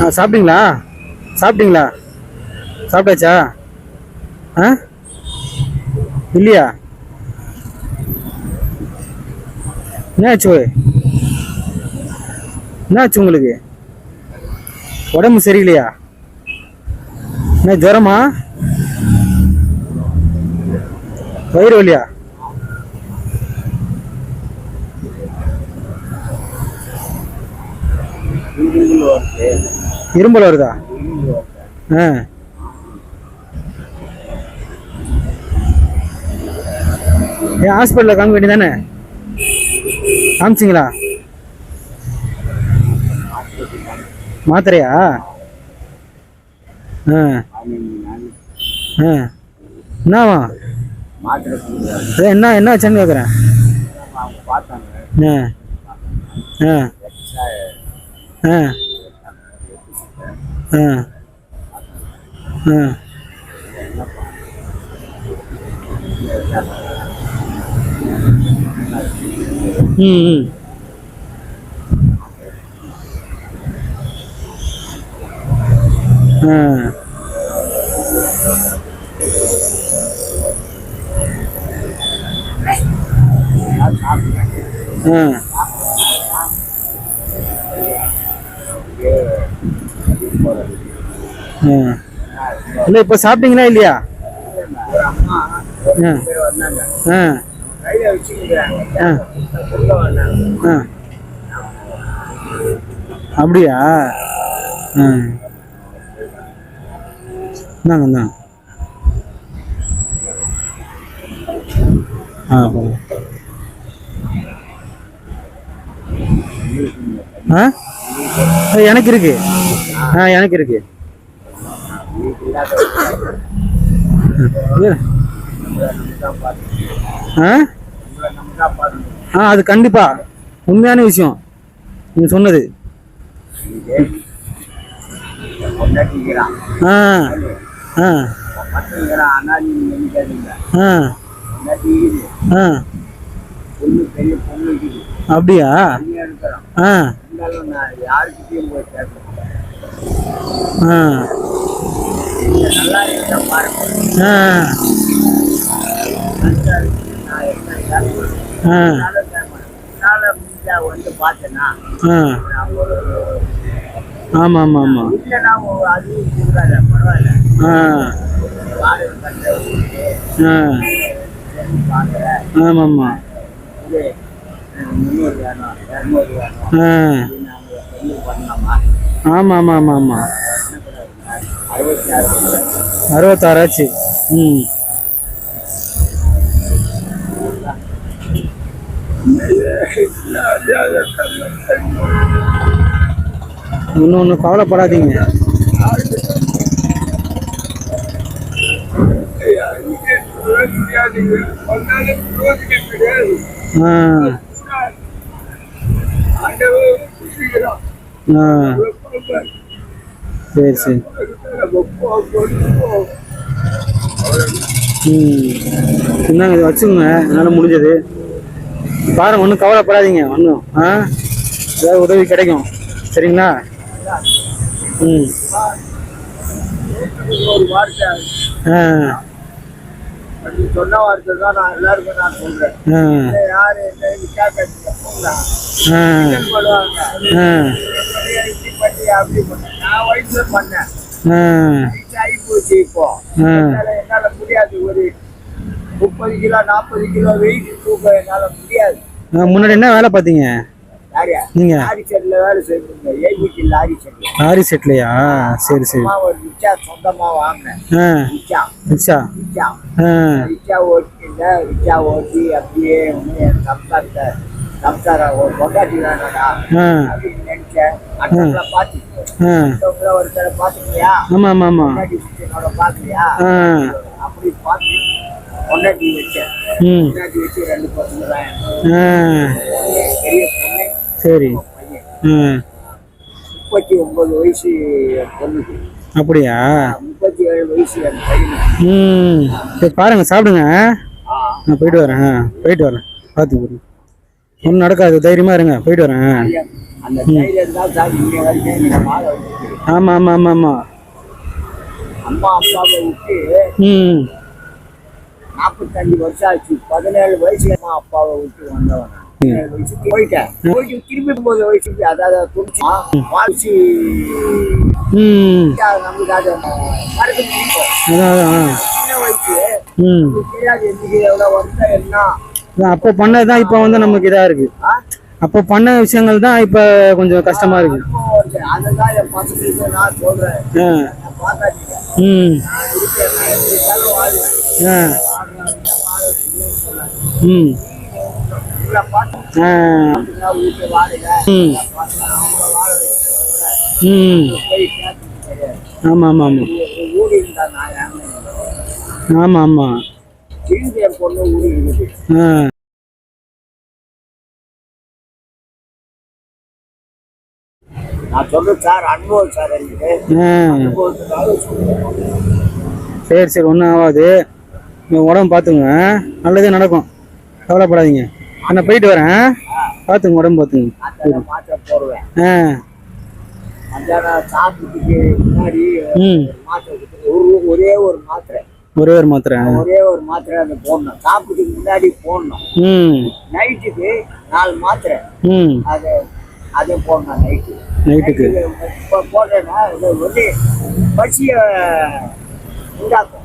ஆ சாப்பிட்டீங்களா? சாப்பிட்டீங்களா? சாப்பிட்டாச்சா? ஆ? இல்லையா? என்னாச்சு என்னாச்சு உங்களுக்கு? உடம்பு சரியில்லையா? என்ன ஜுரமா? வயிறு வலியா? இரும்பல் வருதா? ஆ. ஏன் ஹாஸ்பிட்டலில் காமிக்க வேண்டியதானே காமிச்சிங்களா? மாத்திரையா? ஆ. ஆ. என்னவா? என்ன என்ன ஆச்சுன்னு கேட்குறேன் ஆ. ஆ. எக்ஸ்ட்ரா ஆ ஆ ஆ ம் ம் ஆ இல்லை இப்போ சாப்பிட்டீங்களா இல்லையா? ஆ. ஆ. ஆ. ஆ. அப்படியா? ஆ. இந்தாங்க இந்தாங்க. ஆ போங்க. ஆ எனக்கு இருக்கு. ஆ எனக்கு இருக்கு. ஆ? ஆ அது கண்டிப்பா. உண்மையான விஷயம். நீங்க சொன்னது. ஆ ஆ. ஆ. ஆ. அப்படியா? ஆ. ஆ. நல்லா இருக்க பாருங்க நான் ஆ முடிஞ்சா வந்து பார்த்தேன்னா ஆ ஆமாம் ஆமாம் ஆமாம் இல்லைன்னா ஒரு பரவாயில்ல ஆ வாடகை கட்ட ஊருக்கு ஆ சரி அறுபத்தாறாச்சு. ம். இன்னும் ஒன்றும் கவலைப்படாதீங்க. ஆ. ஆ. சரி சரி. ம். இந்தாங்க இதை வச்சுக்கோங்க. என்னால் முடிஞ்சது. பாருங்க ஒன்றும் கவலைப்படாதீங்க. ஒன்றும் ஆ? ஏதாவது உதவி கிடைக்கும். சரிங்களா? ம். ஒரு ஆ. அப்படி சொன்ன வார்த்தை தான் நான் எல்லாருக்கும் நான் சொல்றேன். யாரு என்ன கேட்க பண்ணி அப்படி பண்ணி. நான் வயசுல பண்ணேன். ஆகி போச்சு இப்போ. என்னால முடியாது. ஒரு முப்பது கிலோ நாற்பது கிலோ வெயிட் தூக்க என்னால முடியாது. முன்னாடி என்ன வேலை பார்த்தீங்க? நீங்கள் லாரி செட்ல வேலை செய்யுங்க ஏபிடி லாரி செட்ல லாரி செட்லையா? சரி சரி. ஒரு ரிச்சா சொந்தமா வாங்கினேன் ரிச்சா ரிச்சா ஆ. ரிச்சா ஓட்டில ரிச்சா ஓட்டி அப்படியே சம்சாரத்தை சம்சார ஒரு பொண்டாட்டி வேணடா அப்படின்னு நினைச்சேன். அந்த பார்த்து ஆ. உங்களை ஒரு தடவை பார்த்துக்கலையா ஆமாம் ஆமாம் ஆமாம் பொண்டாட்டி என்னோட பார்க்கலையா? ஆ. அப்படி பார்த்து பொண்டாட்டி வச்சேன். ம். பொண்டாட்டி வச்சு ரெண்டு பசங்க தான் பெரிய சரி. முப்பத்தி ஒன்பது வயசு பொண்ணுக்கு அப்படியா? முப்பத்தி ஏழு வயசு ம். சரி பாருங்க சாப்பிடுங்க. நான் போயிட்டு வரேன் போயிட்டு வரேன். பார்த்து ஒன்றும் நடக்காது தைரியமா இருங்க. போயிட்டு வரேன் அந்த தைரியம் தான் சார் இங்க வரைக்கும் நீங்க வாழ வச்சிருக்கு ஆமா ஆமா ஆமா ஆமா. அம்மா அப்பாவை விட்டு ம். நாற்பத்தஞ்சு வருஷம் ஆச்சு. பதினேழு வயசுல அம்மா அப்பாவை விட்டு வந்தவன் போயிட்டேன். போயிட்டு திரும்பி ஒன்பது வயசுக்கு அதாவது குடிச்சு வாசி நமக்கு அது மறக்க சின்ன வயசு. தெரியாது எவ்வளோ வருஷம் என்ன. அப்போ பண்ணது தான் இப்போ வந்து நமக்கு இதாக இருக்கு? அப்போ பண்ண விஷயங்கள் தான் இப்போ கொஞ்சம் கஷ்டமா இருக்கு. ம். ம். இவ்வளோ பார்த்து ஆமா ஆமா ஆமா ஆ. நான் சொல்றேன் சார் அனுபவம் சார் சரி சரி ஒன்றும் ஆகாது. உடம்பு பார்த்துங்க நல்லதே நடக்கும். கவலைப்படாதீங்க. நான் போயிட்டு வரேன். பார்த்துங்க உடம்பு பார்த்துங்க. ஆ. ஒரு ஒரே மாத்திரை. ஒரே ஒரு மாத்திரை. ஒரே ஒரு மாத்திரை அதை போடணும். சாப்பிட்டுக்கு முன்னாடி போடணும். ம். நைட்டுக்கு நாலு மாத்திரை. ம். அது அதை போடணும் நைட்டு நைட்டுக்கு. இது வந்து பசியை உண்டாக்கும்.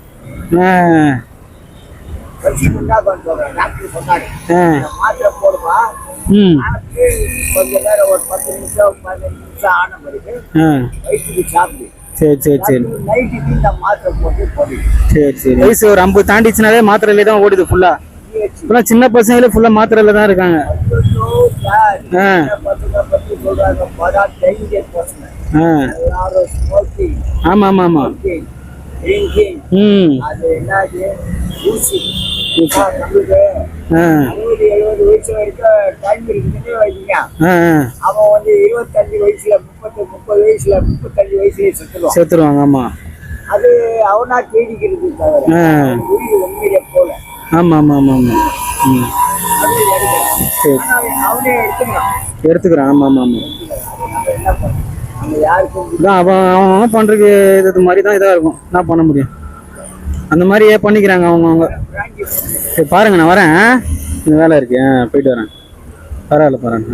சரி சரி சரி. போட்டு சரி சரி. வயசு ஒரு ஐம்பது தாண்டிச்சுனாலே மாத்திரையிலே தான் ஓடுது ஃபுல்லாக இப்போலாம் சின்ன பசங்களே ஃபுல்லாக மாத்திரையில தான் இருக்காங்க. ஆ. ஆமா ஆமா ஆமாம் ஆமாம் ஆமாம் ம் அது அறுபது எழுபது வயசு வரைக்கும் டைம் இருக்குன்னு ஆ. அவன் வந்து இருபத்தஞ்சு வயசுல முப்பத்து முப்பது வயசுல முப்பத்தஞ்சு வயசுல செத்துருவான் சேர்த்துருவாங்க ஆமாம் அது அவனா தேடிக்கிறது தவிர உயிர் உண்மையிலே போல ஆமாம் ஆமாம் ஆமாம் ஆமாம் ம். அது எடுக்கிறான் சரி. ஆனா அவன் எடுத்துக்கிறான் எடுத்துக்கிறேன் அது நம்ம என்ன இதான் அவன் அவன் பண்ணுறதுக்கு இது மாதிரி தான் இதாக இருக்கும். என்ன பண்ண முடியும்? அந்த மாதிரியே பண்ணிக்கிறாங்க அவங்க அவங்க. பிராங்கி சரி பாருங்க நான் வரேன். இந்த வேலை இருக்கு. போயிட்டு வரேன். பரவாயில்ல பரவாயில்ல.